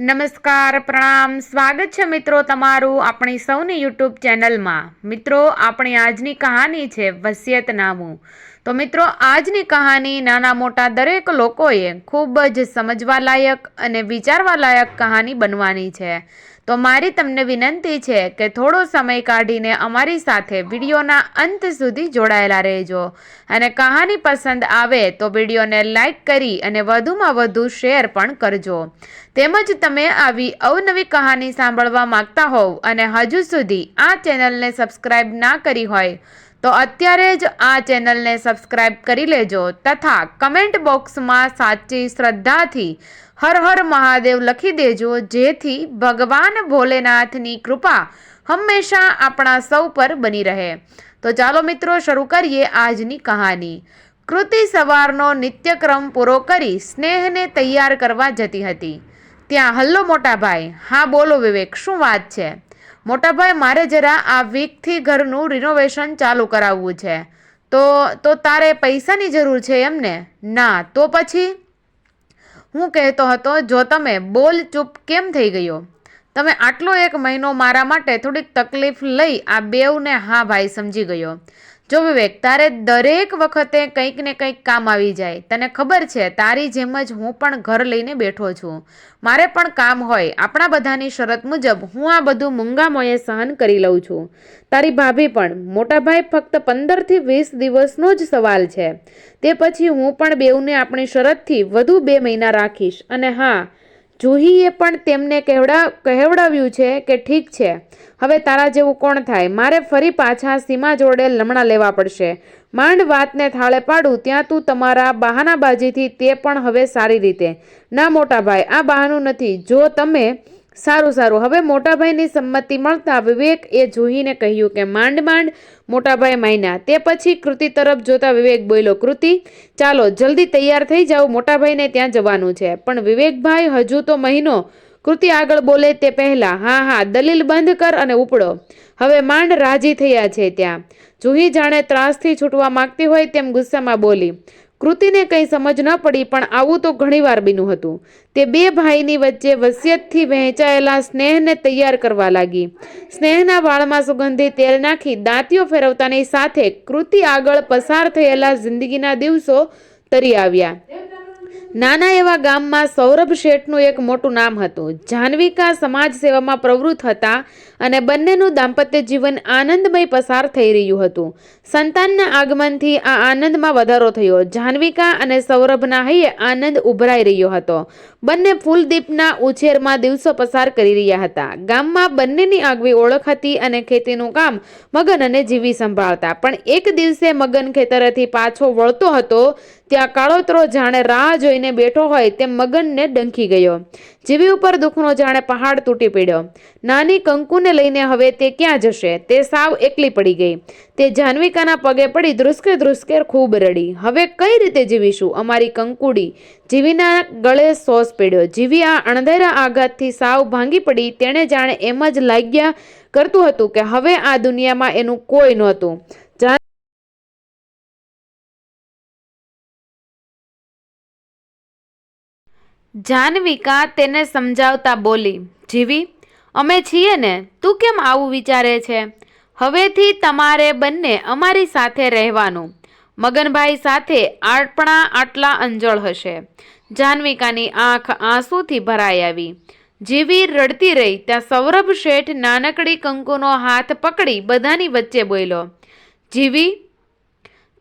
નમસ્કાર, પ્રણામ. સ્વાગત છે મિત્રો તમારું આપણી સૌની યુટ્યુબ ચેનલમાં. મિત્રો, આપણી આજની કહાની છે વસિયતનામું તો મિત્રો, આજની કહાની નાના મોટા દરેક લોકોએ ખૂબ જ સમજવા લાયક અને વિચારવા લાયક કહાની બનવાની છે. તો મારી તમને વિનંતી છે કે થોડો સમય કાઢીને અમારી સાથે વિડીયોના અંત સુધી જોડાયેલા રહેજો. અને કહાની પસંદ આવે તો વિડીયોને લાઈક કરી અને વધુમાં વધુ શેર પણ કરજો. તેમજ તમે આવી અવનવી કહાની સાંભળવા માંગતા હોવ અને હજુ સુધી આ ચેનલને સબસ્ક્રાઇબ ના કરી હોય તો અત્યારે જ આ ચેનલને સબસ્ક્રાઇબ કરી લેજો તથા કમેન્ટ બોક્સમાં સાચી શ્રદ્ધાથી હર હર મહાદેવ લખી દેજો, જેથી ભગવાન ભોલેનાથની કૃપા હંમેશા આપણા સૌ પર બની રહે. તો ચાલો મિત્રો, શરૂ કરીએ આજની કહાની. કૃતિ સવારનો નિત્યક્રમ પૂરો કરી સ્નેહને તૈયાર કરવા જતી હતી. ત્યાં, હલ્લો મોટાભાઈ. હા, બોલો વિવેક, શું વાત છે? મોટાભાઈ મારે જરા આ વીકથી ઘરનું રિનોવેશન ચાલુ કરાવવું છે. તો તો તારે પૈસાની જરૂર છે એમને ના? તો પછી? હું કહેતો હતો, જો તમે બોલ ચૂપ કેમ થઈ ગયો? તમે આટલો એક મહિનો મારા માટે થોડીક તકલીફ લઈ આ બેવને હા ભાઈ સમજી ગયો. જો વિવેક, તારે દરેક વખતે કંઈક ને કંઈક કામ આવી જાય. તને ખબર છે, તારી જેમ જ હું પણ ઘર લઈને બેઠો છું. મારે પણ કામ હોય. આપણા બધાની શરત મુજબ હું આ બધું મૂંગામોએ સહન કરી લઉં છું. તારી ભાભી પણ. મોટાભાઈ ફક્ત પંદરથી વીસ દિવસનો જ સવાલ છે. તે પછી હું પણ બેઉને આપણી શરતથી વધુ બે મહિના રાખીશ. અને હા જુહીએ પણ તેમને કહેવડા કહેવડાવ્યું છે કે ઠીક છે, હવે તારા જેવું કોણ થાય? મારે ફરી પાછા સીમા જોડે લમણા લેવા પડશે. માંડ વાતને થાળે પાડું, ત્યાં તું તમારા બહાનાબાજીથી તે પણ હવે સારી રીતે. ના મોટા ભાઈ, આ બહાનું નથી. જો તમે સારું સારું. હવે મોટાભાઈની સંમતિ મળતા વિવેક એ જુહીને કહ્યું કે, માંડ માંડ, મોટાભાઈ માયના. તે પછી કૃતિ તરફ જોતા વિવેક બોલ્યો, કૃતિ, ચાલો, જલ્દી તૈયાર થઈ જાઓ. મોટાભાઈને ત્યાં જવાનું છે. પણ વિવેકભાઈ હજુ તો મહિનો કૃતિ આગળ બોલે તે પહેલા, હા હા, દલીલ બંધ કર અને ઉપડો. હવે માંડ રાજી થયા છે ત્યાં. જુહી જાણે ત્રાસથી છૂટવા માંગતી હોય તેમ ગુસ્સામાં બોલી, કૃતિને કંઈ સમજ ન પડી, પણ આવું તો ઘણીવાર બીનું હતું. તે બે ભાઈની વચ્ચે વસિયતથી વહેંચાયેલા સ્નેહને તૈયાર કરવા લાગી. સ્નેહના વાળમાં સુગંધી તેલ નાખી, દાંતીઓ ફેરવતાની સાથે કૃતિ આગળ પસાર થયેલા જિંદગીના દિવસો તરી આવ્યા. નાના એવા ગામમાં સૌરભ શેઠનું એક મોટું નામ હતું. જાહ્નવિકા સમાજ સેવામાં પ્રવૃત્ત હતા અને બંનેનું દાંપત્ય જીવન આનંદમય પસાર થઈ રહ્યું હતું. સંતાનના આગમનથી આ આનંદમાં વધારો થયો. જાહ્નવિકા અને સૌરભના હૈયે આનંદ ઉભરાઈ રહ્યો હતો. બંને ફૂલદીપના ઉછેરમાં દિવસો પસાર કરી રહ્યા હતા. ગામમાં બંનેની આગવી ઓળખ હતી અને ખેતીનું કામ મગન અને જીવી સંભાળતા. પણ એક દિવસે મગન ખેતરેથી પાછો વળતો હતો ત્યાં કાળોતરો જાણે રાહ જોઈને બેઠો હોય તેમ મગનને ડંખી ગયો. જીવી ઉપર દુઃખનો જાણે પહાડ તૂટી પડ્યો. નાની કંકુને લઈને હવે તે ક્યાં જશે? તે સાવ એકલી પડી ગઈ. તે જાનવિકાના પગે પડી ધ્રુસકે ધ્રુસકે ખૂબ રડી. હવે કઈ રીતે જીવીશું? અમારી કંકુડી. જીવીના ગળે સોસ પડ્યો. જીવી આ અણધેરા આઘાતથી સાવ ભાંગી પડી. તેણે જાણે એમ જ લાગ્યા કરતું હતું કે હવે આ દુનિયામાં એનું કોઈ નહોતું. જાહ્નવિકા તેને સમજાવતા બોલી, જીવી, અમે છીએ ને, તું કેમ આવું વિચારે છે? હવેથી તમારે બંને અમારી સાથે રહેવાનું. મગનભાઈ સાથે આપણા આટલા અંજળ હશે. જાનવિકાની આંખ આંસુથી ભરાઈ આવી. જીવી રડતી રહી, ત્યાં સૌરભ શેઠ નાનકડી કંકુનો હાથ પકડી બધાની વચ્ચે બોલ્યો, જીવી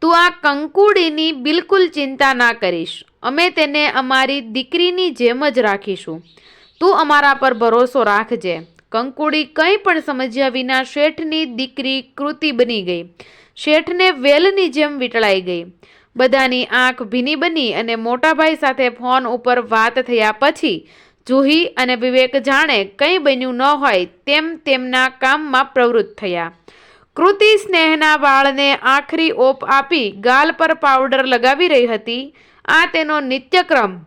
તું આ કંકુડીની બિલકુલ ચિંતા ના કરીશ. અમે તેને અમારી દીકરીની જેમ જ રાખીશું. તું અમારા પર ભરોસો રાખજે. કંકુડી કંઈ પણ સમજ્યા વિના શેઠની દીકરી કૃતિ બની ગઈ. શેઠને વેલની જેમ વીંટળાઈ ગઈ. બધાની આંખ ભીની બની અને મોટાભાઈ સાથે ફોન ઉપર વાત થયા પછી જુહી અને વિવેક જાણે કંઈ બન્યું ન હોય તેમ તેમના કામમાં પ્રવૃત્ત થયા. કૃતિ સ્નેહના વાળને આખરી ઓપ આપી ગાલ પર પાવડર લગાવી રહી હતી. આ તેનો નિત્યક્રમ.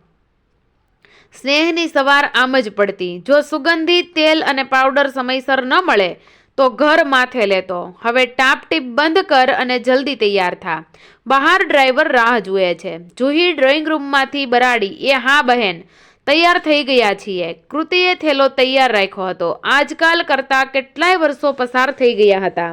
સ્નેહની સવાર આમ જ પડતી. જો સુગંધી, તેલ અને પાવડર સમયસર ન મળે, તો ઘર માથે લેતો. હવે ટાપટીપ બંધ કર અને જલ્દી તૈયાર થા. બહાર ડ્રાઈવર રાહ જુએ છે. જુહી ડ્રોઈંગ રૂમમાંથી બરાડી, એ હા બહેન. તૈયાર થઈ ગયા છીએ. કૃતિએ થેલો તૈયાર રાખ્યો હતો. આજકાલ કરતાં કેટલાય વર્ષો પસાર થઈ ગયા હતા.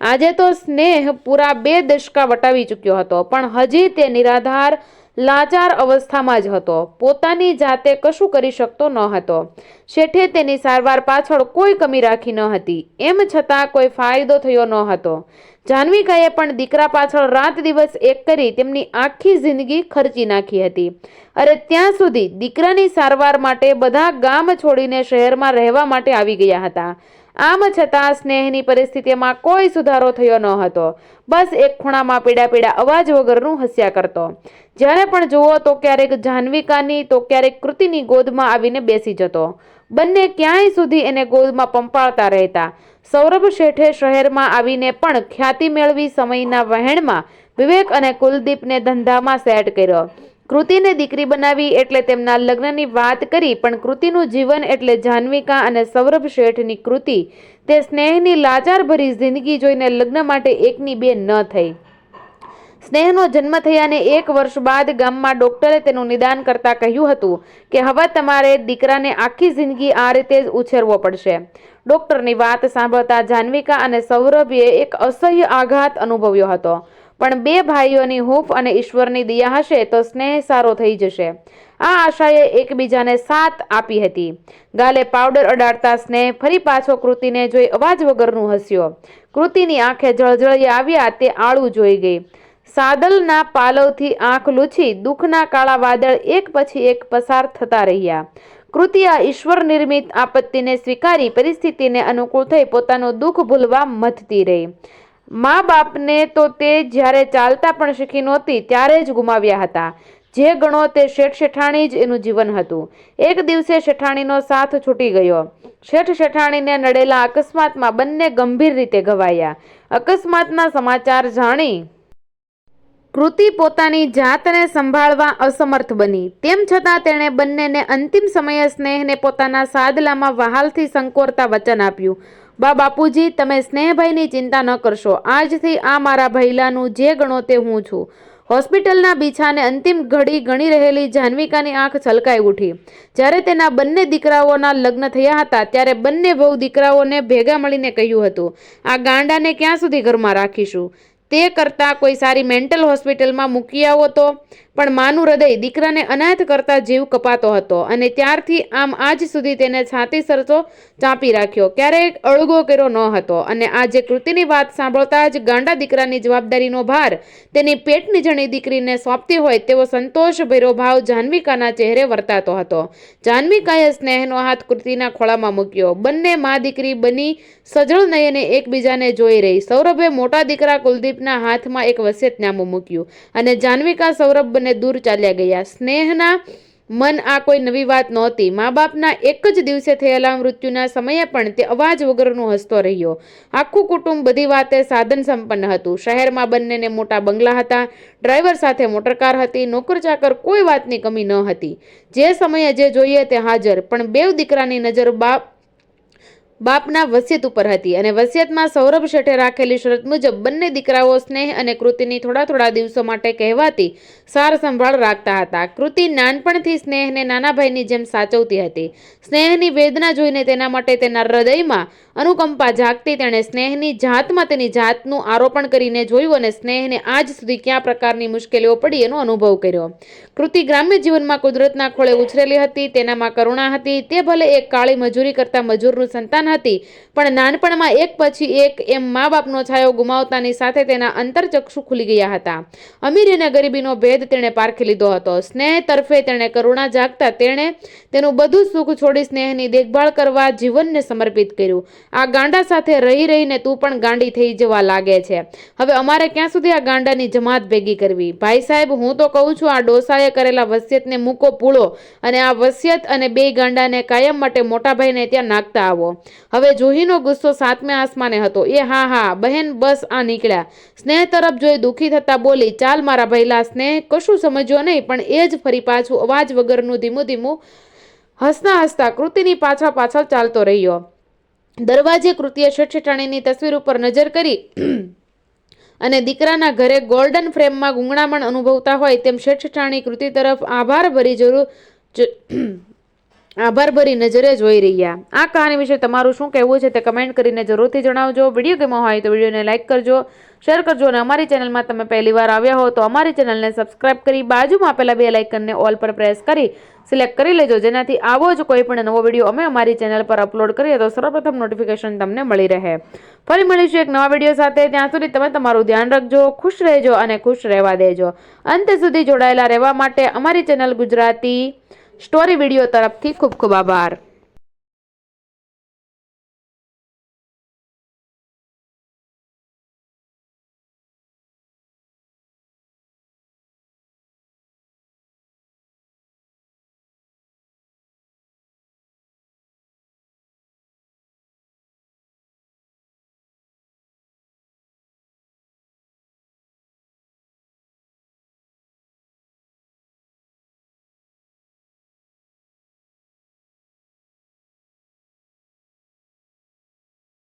આજે તો સ્નેહ પૂરા બે દશકા વટાવી ચૂક્યો હતો, પણ હજી તે નિરાધાર, લાચાર અવસ્થામાં જ હતો. પોતાની જાતે કશું કરી શકતો ન હતો. શેઠે તેની સારવાર પાછળ કોઈ કમી રાખી ન હતી. એમ છતાં કોઈ ફાયદો થયો ન હતો. જાહ્નવિકાએ પણ દીકરા પાછળ રાત દિવસ એક કરી તેમની આખી જિંદગી ખર્ચી નાખી હતી. અરે ત્યાં સુધી દીકરાની સારવાર માટે બધા ગામ છોડીને શહેરમાં રહેવા માટે આવી ગયા હતા. આમ છતાં સ્નેહની પરિસ્થિતિમાં કોઈ સુધારો થયો ન હતો. બસ એક ખૂણામાં પીડા પીડા અવાજ વગરનું હસ્યા કરતો. જ્યારે પણ જુઓ તો ક્યારેક જાહ્નવિકાની તો ક્યારેક કૃતિની ગોદમાં આવીને બેસી જતો. બંને ક્યાંય સુધી એને ગોદમાં પંપાળતા રહેતા. સૌરભ શેઠે શહેરમાં આવીને પણ ખ્યાતિ મેળવી સમયના વહેણમાં વિવેક અને કુલદીપને ધંધામાં સેટ કર્યો. કૃતિને દીકરી બનાવી એટલે તેમના લગ્નની વાત કરી, પણ કૃતિનું જીવન એટલે જાહ્નવિકા અને સૌરભ શેઠની કૃતિ. તે સ્નેહની લાચારભરી જિંદગી જોઈને લગ્ન માટે એકની બે ન થઈ. સ્નેહનો જન્મ થયાને એક વર્ષ બાદ ગામમાં ડોક્ટરે તેનું નિદાન કરતા કહ્યું હતું કે હવે તમારે દીકરાને આખી જિંદગી આ રીતે જ ઉછેરવો પડશે. ડોક્ટરની વાત સાંભળતા જાનવિકા અને સૌરભીએ એક અસહ્ય આઘાત અનુભવ્યો હતો. પણ બે ભાઈઓની હૂફ અને ઈશ્વરની દયા હશે તો સ્નેહ સારો થઈ જશે. આ આશાએ એકબીજાને સાથ આપી હતી. ગાલે પાવડર અડાડતા સ્નેહ ફરી પાછો કૃતિને જોઈ અવાજ વગરનું હસ્યો. કૃતિની આંખે જળજળિયા આવ્યા તે આળું જોઈ ગઈ. સાદલના પાલવથી આંખ લૂછી, દુઃખના કાળા વાદળ એક પછી એક પસાર થતા રહ્યા. કૃતિયા ઈશ્વર નિર્મિત આપત્તિને સ્વીકારી પરિસ્થિતિને અનુકૂળ થઈ પોતાનું દુઃખ ભૂલવા મથતી રહી. મા બાપને તો તે જ્યારે ચાલતા પણ શીખી નહોતી ત્યારે જ ગુમાવ્યા હતા. જે ગણો તે શેઠ શેઠાણી જ એનું જીવન હતું. એક દિવસે શેઠાણીનો સાથ છૂટી ગયો. શેઠ શેઠાણીને નડેલા અકસ્માતમાં બંને ગંભીર રીતે ઘવાયા. અકસ્માતના સમાચાર જાણી કૃતિ પોતાની જાતને સંભાળવા અસમર્થ બની. તેમ છતાં તેણે બંનેને અંતિમ સમયે સ્નેહને પોતાના સાદલામાં વહાલથી સંકોરતા વચન આપ્યું. બા બાપુજી, તમે સ્નેહભાઈની ચિંતા ન કરશો. આજથી આ મારા ભૈલાનું જે ગણો તે હું છું. હોસ્પિટલના બીછાને અંતિમ ઘડી ગણી રહેલી જાનવિકાની આંખ છલકાઈ ઉઠી. જ્યારે તેના બંને દીકરાઓના લગ્ન થયા હતા, ત્યારે બંને વહુ દીકરાઓને ભેગા મળીને કહ્યું હતું, આ ગાંડાને ક્યાં સુધી ઘરમાં રાખીશું? તે કરતાં કોઈ સારી મેન્ટલ હોસ્પિટલમાં મૂકી આવો તો પણ માનું હૃદય દીકરાને અનાથ કરતા જીવ કપાતો હતો અને ત્યારથી આમ આજ સુધી તેને છાતી સરસો ચાંપી રાખ્યો. ક્યારેય અળગો કર્યો ન હતો અને આજે કૃતિની વાત સાંભળતા જ ગાંડા દીકરાની જવાબદારીનો ભાર તેની પેટની જણી દીકરીને સોંપતી હોય તેવો સંતોષભર્યો ભાવ જાહ્નવિકાના ચહેરે વર્તાતો હતો. જાહ્નવિકાએ સ્નેહનો હાથ કૃતિના ખોળામાં મૂક્યો. બંને મા દીકરી બની સજળ નયને એકબીજાને જોઈ રહી. સૌરભે મોટા દીકરા કુલદીપના હાથમાં એક વસિયતનામું મૂક્યું અને જાહ્નવિકા સૌરભ બંને દૂર ચાલ્યા ગયા. સ્નેહના મન આ કોઈ નવી વાત નહોતી. મા બાપના એક જ દિવસે થયેલા મૃત્યુના સમયે પણ તે અવાજ વગરનો હસતો રહ્યો. આખું કુટુંબ બધી વાતે સાધન સંપન્ન હતું. શહેરમાં બંનેને મોટા બંગલા હતા. ડ્રાઈવર સાથે મોટરકાર હતી. નોકર ચાકર કોઈ વાતની કમી ન હતી. જે સમયે જે જોઈએ તે હાજર. પણ બેવ દીકરાની નજર બાપ બાપના વસિયત ઉપર હતી અને વસિયતમાં સૌરભ શેઠે રાખેલી શરત મુજબ બંને દીકરાઓ સ્નેહ અને કૃતિની થોડા થોડા દિવસો માટે કહેવાતી સાર સંભાળ રાખતા હતા. કૃતિ નાનપણથી સ્નેહને નાના ભાઈની જેમ સાચવતી હતી. સ્નેહની વેદના જોઈને તેના માટે તેના હૃદયમાં અનુકંપા જાગતી તેણે સ્નેહની જાતમાં તેની જાતનું આરોપણ કરીને જોયું અને સ્નેહને આજ સુધી કયા પ્રકારની મુશ્કેલીઓ પડી એનો અનુભવ કર્યો. કૃતિ ગ્રામ્ય જીવનમાં કુદરતના ખોળે ઉછરેલી હતી, તેનામાં કરુણા હતી, તે ભલે એક કાળી મજૂરી કરતા મજૂરનું સંતાન હતી. પણ નાનપણમાં એક પછી એક એમ મા બાપનો છાયો ગુમાવતાની સાથે તેના અંતરચક્ષુ ખુલી ગયા હતા. અમીર અને ગરીબીનો ભેદ તેણે પારખી લીધો હતો. સ્નેહ તરફે તેણે કરુણા જાગતા તેણે તેનું બધું સુખ છોડી સ્નેહની દેખભાળ કરવા જીવનને સમર્પિત કર્યું. આ ગાંડા સાથે રહી રહીને તું પણ ગાંડી થઈ જવા લાગે છે. હવે અમારે ક્યાં સુધી આ ગાંડાની જમાત ભેગી કરવી? ભાઈ સાહેબ, હું તો કહું છું આ ડોસાએ કરેલા વસિયતને મૂકો પૂળો અને આ વસિયત અને બે ગાંડાને કાયમ માટે મોટાભાઈને ત્યાં નાખતા આવો. હવે જુહીનો ગુસ્સો સાતમે આસમાને હતો. એ હા હા, બહેન બસ આ નીકળ્યા. સ્નેહ તરફ જોઈ દુઃખી થતા બોલી, ચાલ મારા ભૈલા સ્નેહ કશું સમજ્યો નહીં, પણ એ જ ફરી પાછું અવાજ વગરનું ધીમું ધીમું હસતા હસતા કૃતિની પાછળ પાછળ ચાલતો રહ્યો. દરવાજે કૃતિએ શેઠશેઠાણીની તસવીર ઉપર નજર કરી અને દીકરાના ઘરે ગોલ્ડન ફ્રેમમાં ગુંગળામણ અનુભવતા હોય તેમ શેઠશેઠાણી કૃતિ તરફ આભાર ભરી જરૂર આભારભરી નજરે જોઈ રહ્યા. આ કહાની વિશે તમારું શું કહેવું છે તે કમેન્ટ કરીને જરૂરથી જણાવજો. વીડિયો ગેમો હોય તો વિડીયોને લાઇક કરજો શેર કરજો અને અમારી ચેનલમાં તમે પહેલી વાર આવ્યા હો તો અમારી ચેનલને સબસ્ક્રાઇબ કરી બાજુમાં આપેલા બે લાઇકનને ઓલ પર પ્રેસ કરી સિલેક્ટ કરી લેજો. જેનાથી આવો જ કોઈ પણ નવો વીડિયો અમે અમારી ચેનલ પર અપલોડ કરીએ તો સર્વપ્રથમ નોટિફિકેશન તમને મળી રહે. ફરી મળીશું એક નવા વીડિયો સાથે. ત્યાં સુધી તમે તમારું ધ્યાન રાખજો, ખુશ રહેજો અને ખુશ રહેવા દેજો. અંત સુધી જોડાયેલા રહેવા માટે અમારી ચેનલ ગુજરાતી સ્ટોરી વીડિયો તરફથી ખૂબ ખૂબ આભાર.